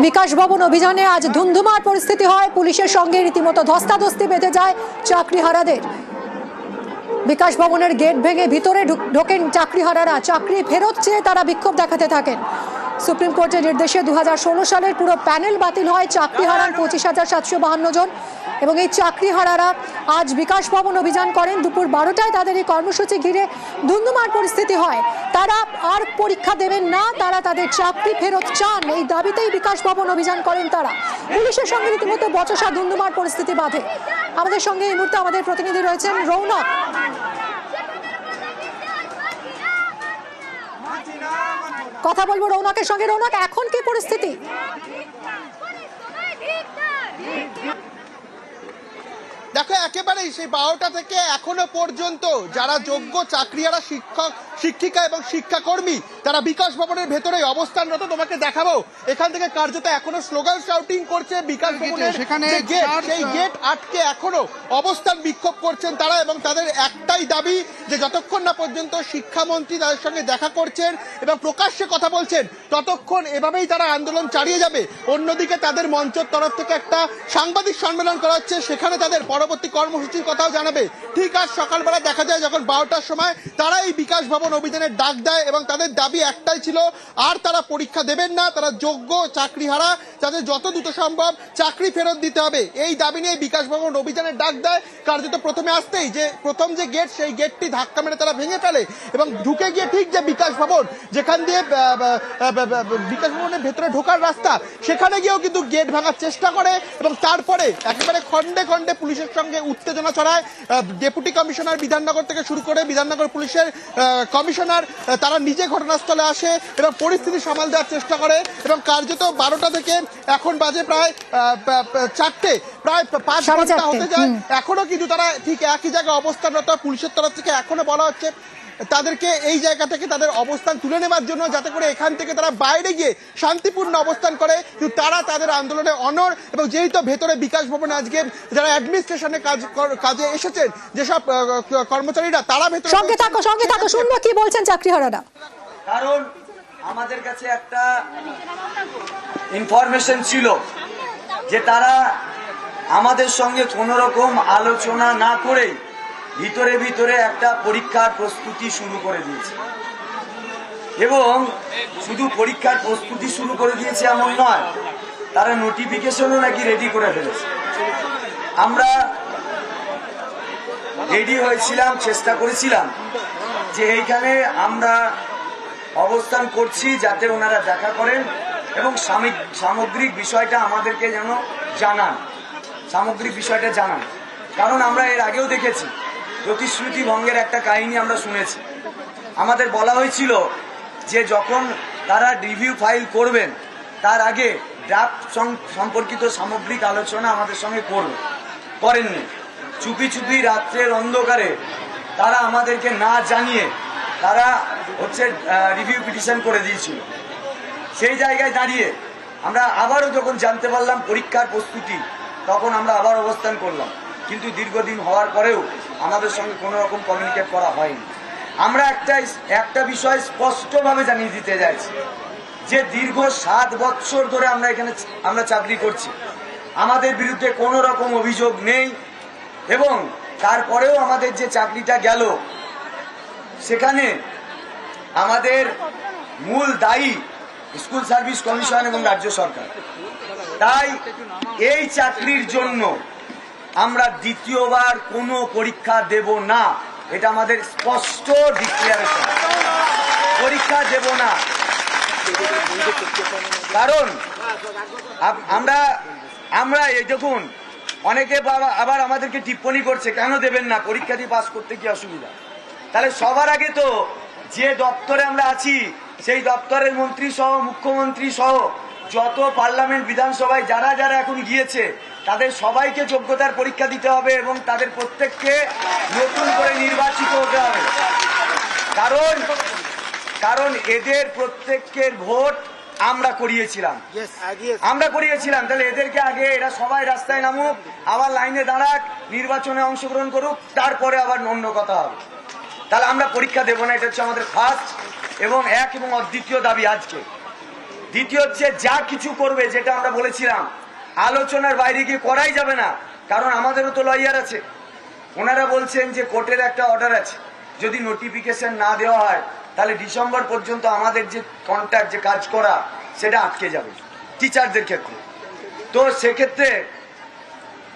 বিকাশ ভবন অভিযানে আজ ধুন্ধুমার পরিস্থিতি হয়। পুলিশের সঙ্গে রীতিমতো ধস্তাধস্তি বেঁধে যায় চাকরিহারাদের। বিকাশ ভবনের গেট ভেঙে ভিতরে ঢুক- ঢোকেন চাকরিহারারা। চাকরি ফেরত চেয়ে তারা বিক্ষোভ দেখাতে থাকেন। সুপ্রিম কোর্টের নির্দেশে দু সালের পুরো প্যানেল বাতিল হয় চাকরি হারান পঁচিশ হাজার সাতশো বাহান্ন জন। এবং এই চাকরি হারারা আজ বিকাশ ভবন অভিযান করেন। দুপুর বারোটায় তাদের এই কর্মসূচি ঘিরে ধুন্ধুমার পরিস্থিতি হয়। তারা আর পরীক্ষা দেবেন না, তারা তাদের চাকরি ফেরত চান। এই দাবিতেই বিকাশ ভবন অভিযান করেন তারা। পুলিশের সঙ্গে রীতিমতো বচসা ধুন্ধুমার পরিস্থিতি বাধে। আমাদের সঙ্গে এই মুহূর্তে আমাদের প্রতিনিধি রয়েছেন রৌনক। কথা বলব রৌনকের সঙ্গে। রৌনক, এখন কি পরিস্থিতি? দেখো, একেবারেই সেই বারোটা থেকে এখনও পর্যন্ত যারা যোগ্য চাকরিয়ারা, শিক্ষক শিক্ষিকা এবং শিক্ষাকর্মী তারা বিকাশ ভবনের ভেতরে অবস্থানরত। তোমাকে দেখাবো এখান থেকে কার্যত এখনও স্লোগান শাউটিং করছে বিকাশ ভবনের। সেখানে সেই গেট আটকে এখনও অবস্থান বিক্ষোভ করছেন তারা এবং তাদের একটাই দাবি যে যতক্ষণ না পর্যন্ত শিক্ষামন্ত্রী তাদের সঙ্গে দেখা করছেন এবং প্রকাশ্যে কথা বলছেন ততক্ষণ এভাবেই তারা আন্দোলন চালিয়ে যাবে। অন্যদিকে তাদের মঞ্চের তরফ থেকে একটা সাংবাদিক সম্মেলন করা হচ্ছে সেখানে তাদের পরবর্তী কর্মসূচির কথাও জানাবে। ঠিক আজ সকালবেলা দেখা যায় যখন বারোটার সময় তারা এই বিকাশ ভবন অভিযানের ডাক দেয় এবং তাদের দাবি একটাই ছিল, আর তারা পরীক্ষা দেবেন না, তারা যোগ্য চাকরিহারা, তাদের যত দ্রুত সম্ভব চাকরি ফেরত দিতে হবে। এই দাবি নিয়ে বিকাশ ভবন অভিযানের ডাক দেয়। কার্যত প্রথমে আসতেই যে প্রথম যে গেট, সেই গেটটি ধাক্কা মেরে তারা ভেঙে ফেলে এবং ঢুকে গিয়ে ঠিক যে বিকাশ ভবন, যেখান দিয়ে বিকাশ ভবনের ভেতরে ঢোকার রাস্তা, সেখানে গিয়েও কিন্তু গেট ভাঙার চেষ্টা করে এবং তারপরে একেবারে খন্ডে খন্ডে পুলিশের সঙ্গে উত্তেজনা ছড়ায়। ডেপুটি কমিশনার বিধাননগর থেকে শুরু করে বিধাননগর পুলিশের কমিশনার তারা নিজে ঘটনাস্থলে আসে এবং পরিস্থিতি সামাল দেওয়ার চেষ্টা করে এবং কার্যত বারোটা থেকে এখন বাজে প্রায় চারটে প্রায় পাঁচ ঘণ্টা হতে যায়। এখনও কিন্তু তারা ঠিক একই জায়গায় অবস্থানরত। পুলিশের তরফ থেকে এখনও বলা হচ্ছে তাদেরকে এই জায়গা থেকে তাদের অবস্থান তুলে নেবার জন্য যাতে করে এখান থেকে তারা বাইরে গিয়ে শান্তিপূর্ণ অবস্থান করে। কিন্তু তারা তাদের আন্দোলনে অনর এবং যেহেতু ভেতরে বিকাশ ভবনে আজকে যারা অ্যাডমিনিস্ট্রেশনে কাজ কর- কাজে এসেছেন যেসব কর্মচারীরা তারা ভেতরে সঙ্গে থাকো সঙ্গে থাকো শুনব কি বলছেন চাকরিহারারা। কারণ আমাদের কাছে একটা ইনফরমেশন ছিল যে তারা আমাদের সঙ্গে কোনো রকম আলোচনা না করেই ভিতরে ভিতরে একটা পরীক্ষার প্রস্তুতি শুরু করে দিয়েছে। এবং শুধু পরীক্ষার প্রস্তুতি শুরু করে দিয়েছে এমন নয়, তারা নোটিফিকেশনও নাকি রেডি করে ফেলেছে। আমরা রেডি হয়েছিলাম, চেষ্টা করেছিলাম যে এইখানে আমরা অবস্থান করছি যাতে ওনারা দেখা করেন এবং সামগ্রিক বিষয়টা আমাদেরকে যেন জানান। সামগ্রিক বিষয়টা জানান। কারণ আমরা এর আগেও দেখেছি প্রতিশ্রুতি ভঙ্গের একটা কাহিনী আমরা শুনেছি। আমাদের বলা হয়েছিল যে যখন তারা রিভিউ ফাইল করবেন, তার আগে ড্রাফট সম্পর্কিত সামগ্রিক আলোচনা আমাদের সঙ্গে করবে করেননি। চুপি চুপি রাত্রের অন্ধকারে তারা আমাদেরকে না জানিয়ে তারা হচ্ছে রিভিউ পিটিশন করে দিয়েছিল। সেই জায়গায় দাঁড়িয়ে আমরা আবারও যখন জানতে পারলাম পরীক্ষার প্রস্তুতি, তখন আমরা আবার অবস্থান করলাম। কিন্তু দীর্ঘদিন হওয়ার পরেও আমাদের সঙ্গে কোনো রকম কমিউনিকেট করা হয়নি। আমরা একটা একটা বিষয় স্পষ্টভাবে জানিয়ে দিতে যাচ্ছি যে দীর্ঘ সাত বছর ধরে আমরা এখানে আমরা চাকরি করছি। আমাদের বিরুদ্ধে কোনো রকম অভিযোগ নেই এবং তারপরেও আমাদের যে চাকরিটা গেল, সেখানে আমাদের মূল দায়ী স্কুল সার্ভিস কমিশন এবং রাজ্য সরকার। তাই এই চাকরির জন্য আমরা দ্বিতীয়বার কোনো পরীক্ষা দেব না। এটা আমাদের স্পষ্ট ডিক্লিয়ারেশন পরীক্ষা দেব না। কারণ আমরা আমরা এই দেখুন, অনেকে আবার আমাদেরকে টিপ্পনি করছে, কেন দেবেন না? পরীক্ষা দিয়ে পাস করতে কি অসুবিধা? তাহলে সবার আগে তো যে দপ্তরে আমরা আছি, সেই দপ্তরের মন্ত্রী সহ, মুখ্যমন্ত্রী সহ যত পার্লামেন্ট বিধানসভায় যারা যারা এখন গিয়েছে তাদের সবাইকে যোগ্যতার পরীক্ষা দিতে হবে এবং তাদের প্রত্যেককে নতুন করে নির্বাচিত হতে হবে। কারণ কারণ এদের প্রত্যেকের ভোট আমরা করিয়েছিলাম। আমরা করিয়েছিলাম তাহলে এদেরকে আগে এরা সবাই রাস্তায় নামুক আবার লাইনে দাঁড়াক নির্বাচনে অংশগ্রহণ করুক তারপরে আবার অন্য কথা হবে। তাহলে আমরা পরীক্ষা দেবো না এটা হচ্ছে আমাদের ফার্স্ট এবং এক এবং অদ্বিতীয় দাবি আজকে। দ্বিতীয় হচ্ছে যা কিছু করবে যেটা আমরা বলেছিলাম আলোচনার বাইরে গিয়ে করাই যাবে না কারণ আমাদেরও তো লয়ার আছে। ওনারা বলছেন যে কোর্টের একটা অর্ডার আছে। যদি নোটিফিকেশন না দেওয়া হয় তাহলে ডিসেম্বর পর্যন্ত আমাদের যে কন্ট্যাক্ট যে কাজ করা সেটা আটকে যাবে টিচারদের ক্ষেত্রে। তো সেক্ষেত্রে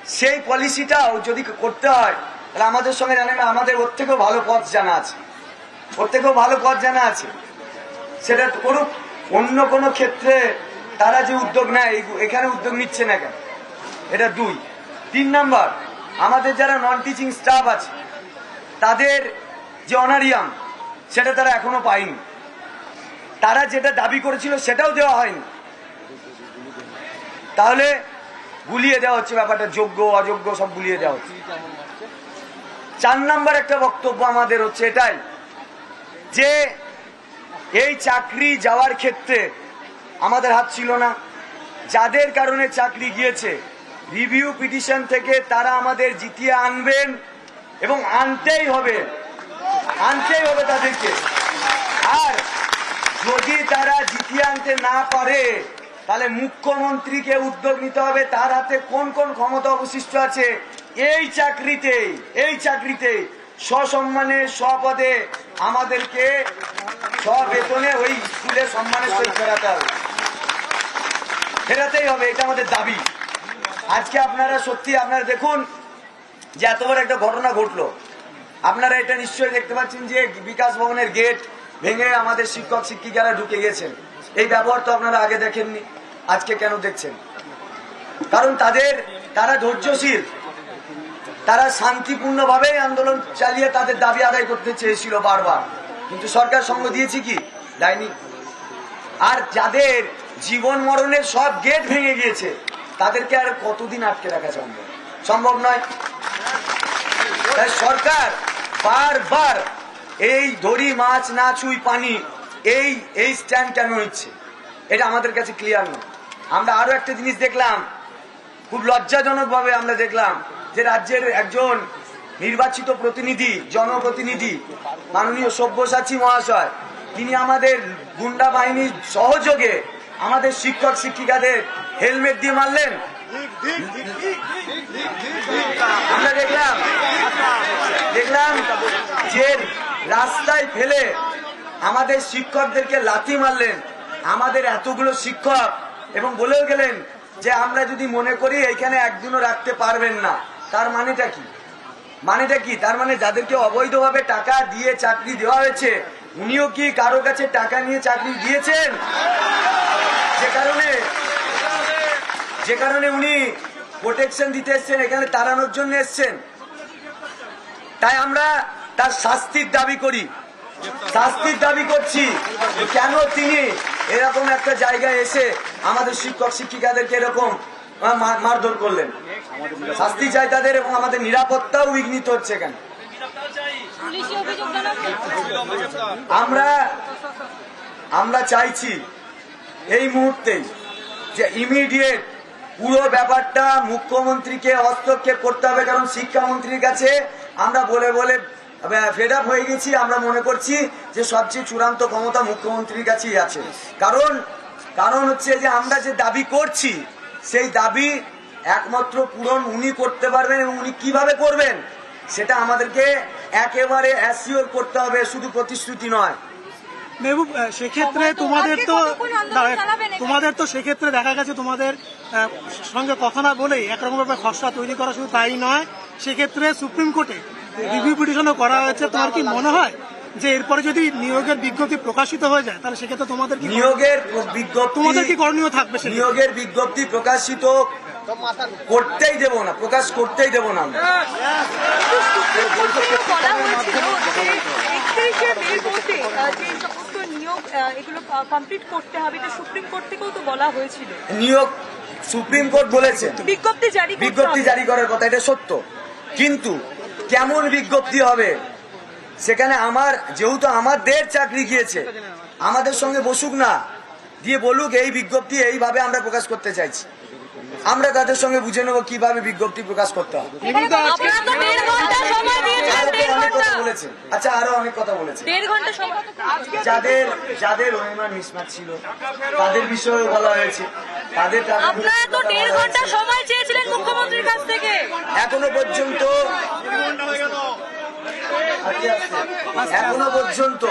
সেই পলিসিটাও যদি করতে হয় তাহলে আমাদের সঙ্গে জানেন না, আমাদের ওর থেকেও ভালো পথ জানা আছে। ওর থেকেও ভালো পথ জানা আছে। সেটা করুক। অন্য কোনো ক্ষেত্রে তারা যে উদ্যোগ নেয় এখানে উদ্যোগ নিচ্ছে না কেন? এটা দুই। তিন নাম্বার, আমাদের যারা নন টিচিং স্টাফ আছে, তাদের যে অনারিয়াম সেটা তারা এখনও পায়নি। তারা যেটা দাবি করেছিল, সেটাও দেওয়া হয়নি। তাহলে গুলিয়ে দেওয়া হচ্ছে ব্যাপারটা, যোগ্য, অযোগ্য, সব গুলিয়ে দেওয়া হচ্ছে। চার নাম্বার একটা বক্তব্য আমাদের হচ্ছে এটাই, যে এই চাকরি যাওয়ার ক্ষেত্রে আমাদের হাত ছিল না। যাদের কারণে চাকরি গিয়েছে রিভিউ পিটিশন থেকে তারা আমাদের জিতিয়ে আনবেন এবং আনতেই হবে আনতেই হবে তাদেরকে। আর যদি তারা জিতিয়ে আনতে না পারে, তাহলে মুখ্যমন্ত্রীকে উদ্যোগ নিতে হবে, তার হাতে কোন কোন ক্ষমতা অবশিষ্ট আছে, এই চাকরিতে এই চাকরিতে সসম্মানে স্বপদে আমাদেরকে বেতনে ওই স্কুলে সম্মানের সহিত ফেরাতে হবে। ফেরাতেই হবে, এটা আমাদের দাবি। আজকে আপনারা সত্যি আপনারা দেখুন যে এত বড় একটা ঘটনা ঘটলো। আপনারা এটা নিশ্চয়ই দেখতে পাচ্ছেন যে বিকাশ ভবনের গেট ভেঙে আমাদের শিক্ষক শিক্ষিকারা ঢুকে গেছেন। এই ব্যবহার তো আপনারা আগে দেখেননি, আজকে কেন দেখছেন? কারণ তাদের, তারা ধৈর্যশীল। তারা শান্তিপূর্ণভাবে আন্দোলন চালিয়ে তাদের দাবি আদায় করতে চেয়েছিল বারবার। কিন্তু সরকার সঙ্গ দিয়েছে কি? দেয়নি। আর যাদের জীবন মরণের সব গেট ভেঙে গিয়েছে, তাদেরকে আর কতদিন আটকে রাখা সম্ভব? সম্ভব নয়। তাই সরকার বারবার এই দড়ি, মাছ না ছুঁই পানি, এই এই স্ট্যান্ড কেন নিচ্ছে? এটা আমাদের কাছে ক্লিয়ার নয়। আমরা আরও একটা জিনিস দেখলাম, খুব লজ্জাজনক ভাবে আমরা দেখলাম যে রাজ্যের একজন নির্বাচিত প্রতিনিধি, জনপ্রতিনিধি, মাননীয় সব্যসাচী মহাশয়, তিনি আমাদের গুন্ডা বাহিনীর সহযোগে আমাদের শিক্ষক, শিক্ষিকাদের হেলমেট দিয়ে মারলেন। আমরা দেখলাম দেখলাম যে রাস্তায় ফেলে আমাদের শিক্ষকদেরকে লাথি মারলেন। আমাদের এতগুলো শিক্ষক এবং বলেও গেলেন যে আমরা যদি মনে করি এখানে একদিনও রাখতে পারবেন না। তার মানেটা কি? মানেটা কি? তার মানে যাদেরকে অবৈধভাবে টাকা দিয়ে চাকরি দেওয়া হয়েছে, উনিও কি কারও কাছে টাকা নিয়ে চাকরি দিয়েছেন? যে কারণে যে কারণে উনি প্রোটেকশন দিতে এসছেন, এখানে তাড়ানোর জন্য এসছেন। তাই আমরা তার শাস্তির দাবি করি। শাস্তির দাবি করছি কেন তিনি এরকম একটা জায়গায় এসে আমাদের শিক্ষক, শিক্ষিকাদেরকে এরকম মারধর করলেন। শাস্তি চাই তাদের এবং আমাদের নিরাপত্তাও বিঘ্নিত হচ্ছে কেন আমরা আমরা চাইছি এই মুহূর্তে যে ইমিডিয়েট পুরো ব্যাপারটা মুখ্যমন্ত্রীকে হস্তক্ষেপ করতে হবে কারণ শিক্ষামন্ত্রীর কাছে আমরা বলে বলে ফেড আপ হয়ে গেছি। আমরা মনে করছি যে সবচেয়ে চূড়ান্ত ক্ষমতা মুখ্যমন্ত্রীর কাছেই আছে। কারণ কারণ হচ্ছে যে আমরা যে দাবি করছি সেই দাবি একমাত্র পূরণ উনি করতে পারবেন এবং উনি কীভাবে করবেন সেটা আমাদেরকে একেবারে অ্যাসিওর করতে হবে শুধু প্রতিশ্রুতি নয়। মেহবুব সেক্ষেত্রে তোমাদের তো? তোমাদের তো সেক্ষেত্রে দেখা গেছে তোমাদের সঙ্গে কথা না বলেই একরকম ভাবে খসড়া তৈরি করা শুধু তাই নয় সেক্ষেত্রে সুপ্রিম কোর্টে রিভিউ পিটিশনও করা হয়েছে। তোমার কি মনে হয়? যে এরপরে যদি নিয়োগের বিজ্ঞপ্তি প্রকাশিত হয়ে যায় তাহলে সেক্ষেত্রে তোমাদের নিয়োগের বিজ্ঞপ্তি তোমাদের কি করণীয় থাকবে? নিয়োগের বিজ্ঞপ্তি প্রকাশিত করতেই দেব না প্রকাশ করতেই দেব না আমরা। বলা হয়েছিল যে একত্রিশে মে মধ্যে আহ, যে সমস্ত নিয়োগ আহ, এগুলো কমপ্লিট করতে হবে সুপ্রিম কোর্ট থেকেও তো বলা হয়েছিল নিয়োগ সুপ্রিম কোর্ট বলেছে বিজ্ঞপ্তি জারি করতে বিজ্ঞপ্তি হবে। জারি করার কথা এটা সত্য কিন্তু কেমন বিজ্ঞপ্তি হবে সেখানে আমার যেহেতু আমাদের চাকরি গিয়েছে আমাদের সঙ্গে বসুক না দিয়ে বলুক এই বিজ্ঞপ্তি এইভাবে আমরা প্রকাশ করতে চাইছি। আমরা তাদের সঙ্গে বুঝে নেব কীভাবে বিজ্ঞপ্তি প্রকাশ করতে হবে আচ্ছা আরও অনেক কথা সময়। যাদের যাদের ওএমআর মিসম্যাচ ছিল তাদের বিষয়ে বলা হয়েছে। তাদের টাকা আপনারা তো দেড় ঘণ্টা সময় চেয়েছিলেন মুখ্যমন্ত্রীর কাছ থেকে। এখনও পর্যন্ত। এখনও পর্যন্ত।